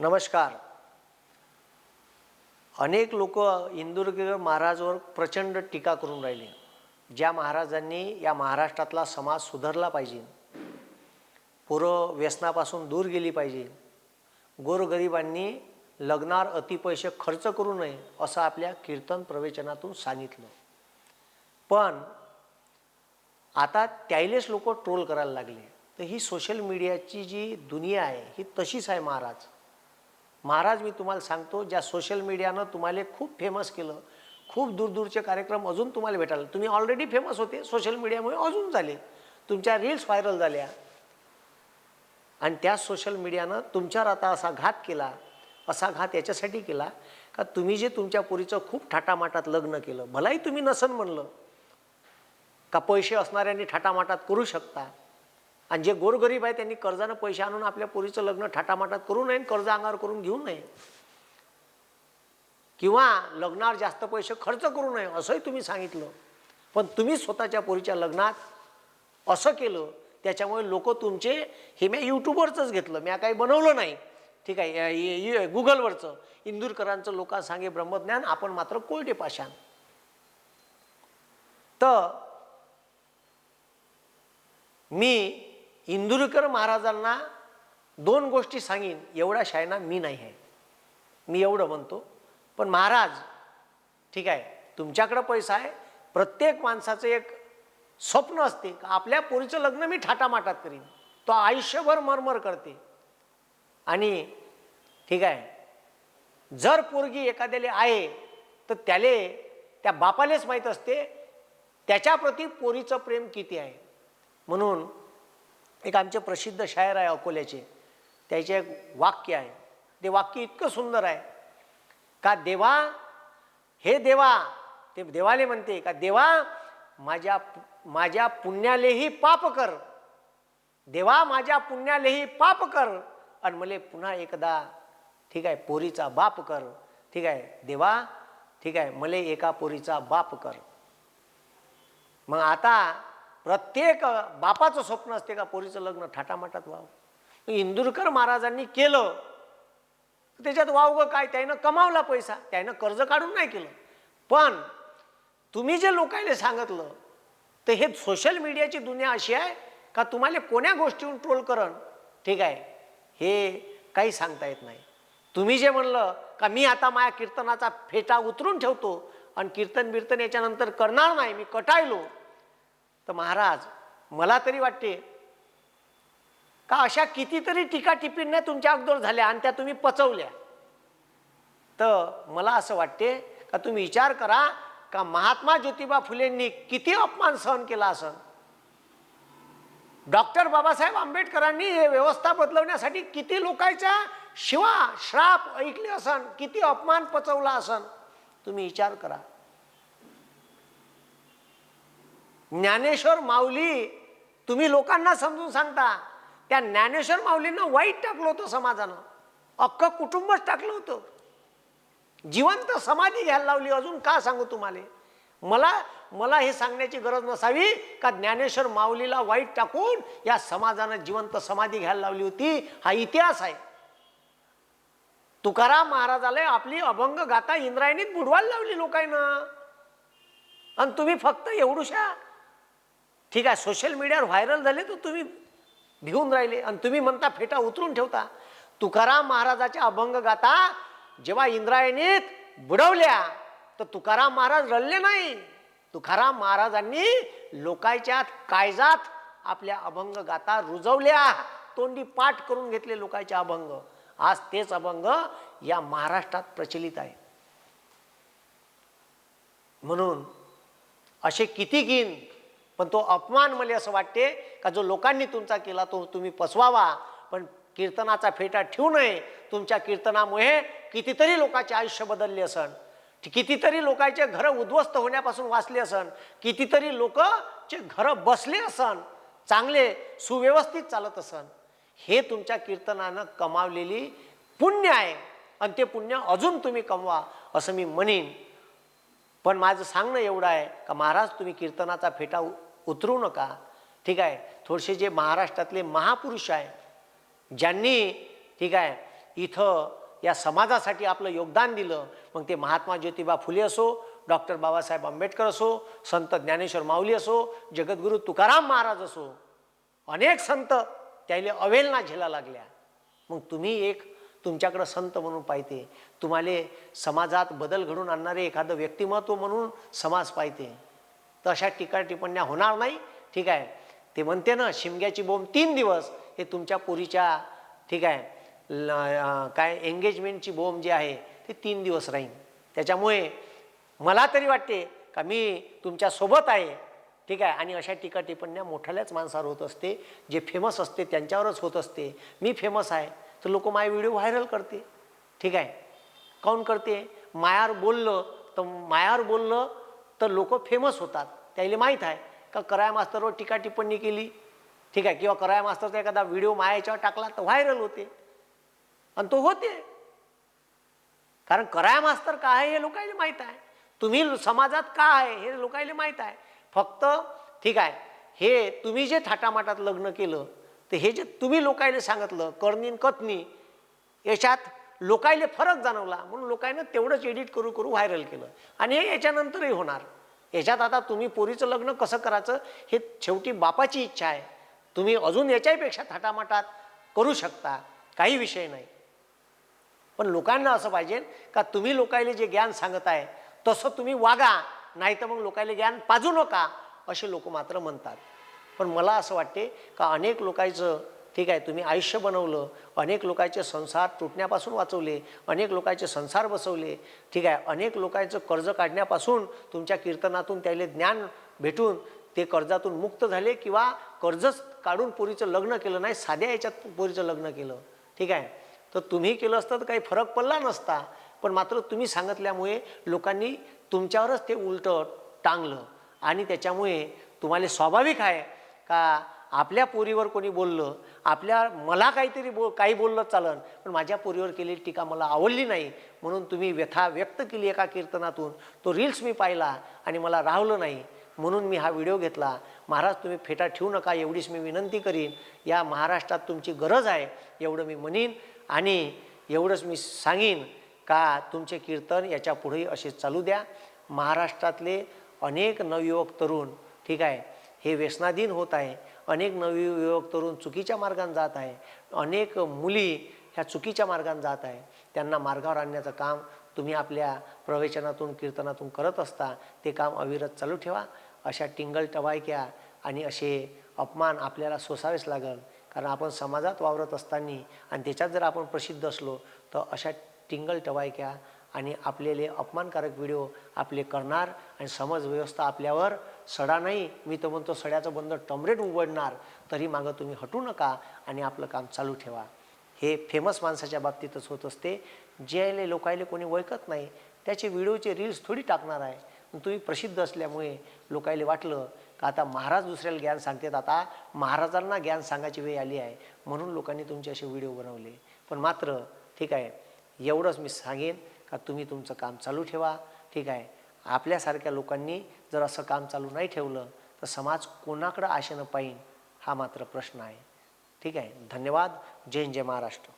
नमस्कार. अनेक लोक इंदुर्ग महाराजवर प्रचंड टीका करून राहिले. ज्या महाराजांनी या महाराष्ट्रातला समाज सुधारला पाहिजे. पोरं व्यसनापासून दूर गेली पाहिजे. गोरगरिबांनी लग्नावर अतिपैसे खर्च करू नये असं आपल्या कीर्तन प्रवचनातून सांगितलं. पण आता त्याईलेच लोक ट्रोल करायला लागले. तर ही सोशल मीडियाची जी दुनिया आहे ही तशीच आहे महाराज. महाराज मी तुम्हाला सांगतो ज्या सोशल मीडियानं तुम्हाला खूप फेमस केलं खूप दूरदूरचे कार्यक्रम अजून तुम्हाला भेटायला तुम्ही ऑलरेडी फेमस होते सोशल मीडियामुळे अजून झाले. तुमच्या रील्स व्हायरल झाल्या. आणि त्या सोशल मीडियानं तुमच्यावर आता असा घात केला असा घात याच्यासाठी केला का तुम्ही जे तुमच्या पुरीचं खूप थाटामाटात लग्न केलं भलाही तुम्ही नसन म्हणलं का पैसे असणाऱ्यांनी थाटामाटात करू शकता? आणि जे गोरगरीब आहे त्यांनी कर्जानं पैसे आणून आपल्या पोरीचं लग्न थाटामाटात करू नये आणि कर्ज अंगावर करून घेऊ नये. किंवा लग्नावर जास्त पैसे खर्च करू नये असंही तुम्ही सांगितलं. पण तुम्ही स्वतःच्या पोरीच्या लग्नात असं केलं त्याच्यामुळे लोक तुमचे हे मी यूट्यूबवरचंच घेतलं मी काही बनवलं नाही. ठीक आहे गुगलवरचं इंदूरकरांचं लोकांना सांगे ब्रह्मज्ञान आपण मात्र कोल्डे पाषाण. तर मी इंदुरकर महाराजांना दोन गोष्टी सांगीन. एवढा शायना मी नाही आहे. मी एवढं म्हणतो. पण महाराज ठीक आहे तुमच्याकडं पैसा आहे. प्रत्येक माणसाचं एक स्वप्न असते. का आपल्या पोरीचं लग्न मी ठाटामाटात करीन. तो आयुष्यभर मरमर करते. आणि ठीक आहे जर पोरगी एखाद्याला आहे तर त्याले त्या बापालेच माहीत असते. त्याच्याप्रती पोरीचं प्रेम किती आहे? म्हणून एक आमचे प्रसिद्ध शायर आहे अकोल्याचे. त्याचे एक वाक्य आहे. ते वाक्य इतकं सुंदर आहे. का देवा हे देवा ते देवाले म्हणते का देवा माझ्या माझ्या पुण्यालेही पाप कर. देवा माझ्या पुण्यालेही पाप कर. आणि मले पुन्हा एकदा ठीक आहे पोरीचा बाप कर. ठीक आहे देवा ठीक आहे मले एका पोरीचा बाप कर. मग आता प्रत्येक बापाचं स्वप्न असते का पोरीचं लग्न? थाटामाटात व्हावं इंदुरकर महाराजांनी केलं. त्याच्यात वाव ग काय? त्यानं कमावला पैसा. त्यानं कर्ज काढून नाही केलं. पण तुम्ही जे लोकायला सांगितलं तर हे सोशल मीडियाची दुनिया अशी आहे का तुम्हाला कोण्या गोष्टीहून ट्रोल करण? ठीक आहे. हे काही सांगता येत नाही. तुम्ही जे म्हणलं का मी आता माझ्या कीर्तनाचा फेटा उतरून ठेवतो आणि कीर्तन बिर्तन याच्यानंतर करणार नाही मी कटायलो. तर महाराज मला तरी वाटते का अशा कितीतरी टीका टिप्पण्या तुमच्या अगोदर झाल्या आणि त्या तुम्ही पचवल्या? तर मला असं वाटते का तुम्ही विचार करा का महात्मा ज्योतिबा फुलेंनी किती अपमान सहन केला असं डॉक्टर बाबासाहेब आंबेडकरांनी हे व्यवस्था बदलवण्यासाठी किती लोकांच्या शिवा श्राप ऐकले असन किती अपमान पचवला असन? तुम्ही विचार करा. ज्ञानेश्वर माऊली तुम्ही लोकांना समजून सांगता त्या ज्ञानेश्वर माऊलींना वाईट टाकलं होतं समाजानं. अख्खं कुटुंबच टाकलं होतं. जिवंत समाधी घ्यायला लावली अजून का सांगू तुम्हाला? मला मला हे सांगण्याची गरज नसावी का ज्ञानेश्वर माऊलीला वाईट टाकून या समाजानं जिवंत समाधी घ्यायला लावली होती? हा इतिहास आहे. तुकाराम महाराजाला आपली अभंग गाता इंद्रायणीत बुडवायला लावली लोकांना. आणि तुम्ही फक्त एवढूशा ठीक आहे सोशल मीडियावर व्हायरल झाले तर तुम्ही भिवून राहिले आणि तुम्ही म्हणता फेटा उतरून ठेवता. तुकाराम महाराजाच्या अभंग गाथा जेव्हा इंद्रायणीत बुडवल्या तर तुकाराम महाराज रडले नाही. तुकाराम महाराजांनी लोकांच्या कायजात आपल्या अभंग गाथा रुजवल्या. तोंडी पाठ करून घेतले लोकांचे अभंग. आज तेच अभंग या महाराष्ट्रात प्रचलित आहे. म्हणून असे किती घेईन पण तो अपमान मला असं वाटते का जो लोकांनी तुमचा केला तो तुम्ही पसवावा पण कीर्तनाचा फेटा ठेवू नये. तुमच्या कीर्तनामुळे कितीतरी लोकांचे आयुष्य बदलले असन. कितीतरी लोकांचे घरं उद्ध्वस्त होण्यापासून वाचले असन. कितीतरी लोकचे घरं बसले असन. चांगले सुव्यवस्थित चालत असन. हे तुमच्या कीर्तनानं कमावलेली पुण्य आहे. आणि ते पुण्य अजून तुम्ही कमवा असं मी म्हणेन. पण माझं सांगणं एवढं आहे का महाराज तुम्ही कीर्तनाचा फेटा उतरू नका. ठीक आहे? थोडेसे जे महाराष्ट्रातले महापुरुष आहे ज्यांनी ठीक आहे इथं या समाजासाठी आपलं योगदान दिलं मग ते महात्मा ज्योतिबा फुले असो डॉक्टर बाबासाहेब आंबेडकर असो संत ज्ञानेश्वर माऊली असो जगद्गुरू तुकाराम महाराज असो अनेक संत त्याला अवेलना झेला लागल्या. मग तुम्ही एक तुमच्याकडं संत म्हणून पाहिजे तुम्हाला समाजात बदल घडून आणणारे एखादं व्यक्तिमत्व म्हणून समाज पाहिजे तर अशा टीका टिप्पण्या होणार नाही. ठीक आहे. ते म्हणते ना शिमग्याची बोंब तीन दिवस हे तुमच्या पोरीच्या ठीक आहे ल काय एंगेजमेंटची बोंब जी आहे ती तीन दिवस राहील. त्याच्यामुळे मला तरी वाटते का मी तुमच्यासोबत आहे. ठीक आहे. आणि अशा टीका टिप्पण्या मोठ्याल्याच माणसावर होत असते जे फेमस असते त्यांच्यावरच होत असते. मी फेमस आहे तर लोक माझे व्हिडिओ व्हायरल करते ठीक आहे. काऊन करते? मायावर बोललं तर मायावर बोललं तर लोक फेमस होतात. त्याला माहीत आहे का कराया मास्तरवर टीका टिप्पणी केली? ठीक आहे. किंवा कराया मास्तरचा एखादा व्हिडिओ माया याच्यावर टाकला तर व्हायरल होते. आणि तो होते. कारण कराया मास्तर काय आहे हे लोकांना माहीत आहे. तुम्ही समाजात का आहे हे लोकांना माहीत आहे. फक्त ठीक आहे हे तुम्ही जे थाटामाटात लग्न केलं तर हे जे तुम्ही लोकायला सांगितलं कर्णीन कथनी याच्यात लोकायले फरक जाणवला. म्हणून लोकांना तेवढंच एडिट करू करू व्हायरल केलं. आणि हे याच्यानंतरही होणार. याच्यात आता तुम्ही पोरीचं लग्न कसं करायचं हे शेवटी बापाची इच्छा आहे. तुम्ही अजून याच्याहीपेक्षा थाटामाटात करू शकता. काही विषय नाही. पण लोकांना असं पाहिजे का तुम्ही लोकायले जे ज्ञान सांगत आहे तसं तुम्ही वागा. नाही तर मग लोकायले ज्ञान पाजू नका असे लोक मात्र म्हणतात. पण मला असं वाटते का अनेक लोकांचं ठीक आहे तुम्ही आयुष्य बनवलं अनेक लोकांचे संसार तुटण्यापासून वाचवले अनेक लोकांचे संसार बसवले ठीक आहे अनेक लोकांचं कर्ज काढण्यापासून तुमच्या कीर्तनातून त्याले ज्ञान भेटून ते कर्जातून मुक्त झाले किंवा कर्जच काढून पोरीचं लग्न केलं नाही साध्या याच्यात पोरीचं लग्न केलं ठीक आहे. तर तुम्ही केलं असतं तर काही फरक पडला नसता पण मात्र तुम्ही सांगितल्यामुळे लोकांनी तुमच्यावरच ते उलटं टांगलं आणि त्याच्यामुळे तुम्हाला स्वाभाविक आहे का आपल्या पोरीवर कोणी बोललं आपल्या मला काहीतरी बो काही बोललं चालन पण माझ्या पोरीवर केलेली टीका मला आवडली नाही. म्हणून तुम्ही व्यथा व्यक्त केली एका कीर्तनातून. तो रील्स मी पाहिला आणि मला राहवलं नाही. म्हणून मी हा व्हिडिओ घेतला. महाराज तुम्ही फेटा ठेवू नका एवढीच मी विनंती करीन. या महाराष्ट्रात तुमची गरज आहे एवढं मी म्हणीन आणि एवढंच मी सांगीन का तुमचे कीर्तन याच्या पुढेही असे चालू द्या. महाराष्ट्रातले अनेक नवयुवक तरुण ठीक आहे हे व्यसनाधीन होत आहे. अनेक नवयुवक तरुण चुकीच्या मार्गाने जात आहे. अनेक मुली ह्या चुकीच्या मार्गाने जात आहे. त्यांना मार्गावर आणण्याचं काम तुम्ही आपल्या प्रवचनातून कीर्तनातून करत असता ते काम अविरत चालू ठेवा. अशा टिंगल टवायक्या आणि असे अपमान आपल्याला सोसावेच लागल. कारण आपण समाजात वावरत असताना आणि त्याच्यात जर आपण प्रसिद्ध असलो तर अशा टिंगल टवायक्या आणि आपलेले अपमानकारक व्हिडिओ आपले करणार आणि समाज व्यवस्था आपल्यावर सडा नाही मी तर म्हणतो सड्याचं बंद टमरेट उघडणार तरी मागं तुम्ही हटू नका आणि आपलं काम चालू ठेवा. हे फेमस माणसाच्या बाबतीतच होत असते. जे लोकायले कोणी ओळखत नाही त्याचे व्हिडिओचे रील्स थोडी टाकणार आहे. पण तुम्ही प्रसिद्ध असल्यामुळे लोकायले वाटलं का आता महाराज दुसऱ्याला ज्ञान सांगतात. आता महाराजांना ज्ञान सांगायची वेळ आली आहे. म्हणून लोकांनी तुमचे असे व्हिडिओ बनवले. पण मात्र ठीक आहे एवढंच मी सांगेन का तुम्ही तुमचं काम चालू ठेवा. ठीक आहे आपल्यासारख्या लोकांनी जर असं काम चालू नाही ठेवलं तर समाज कोणाकडं आशेनं पाहिन हा मात्र प्रश्न आहे. ठीक आहे? धन्यवाद. जय जय महाराष्ट्र.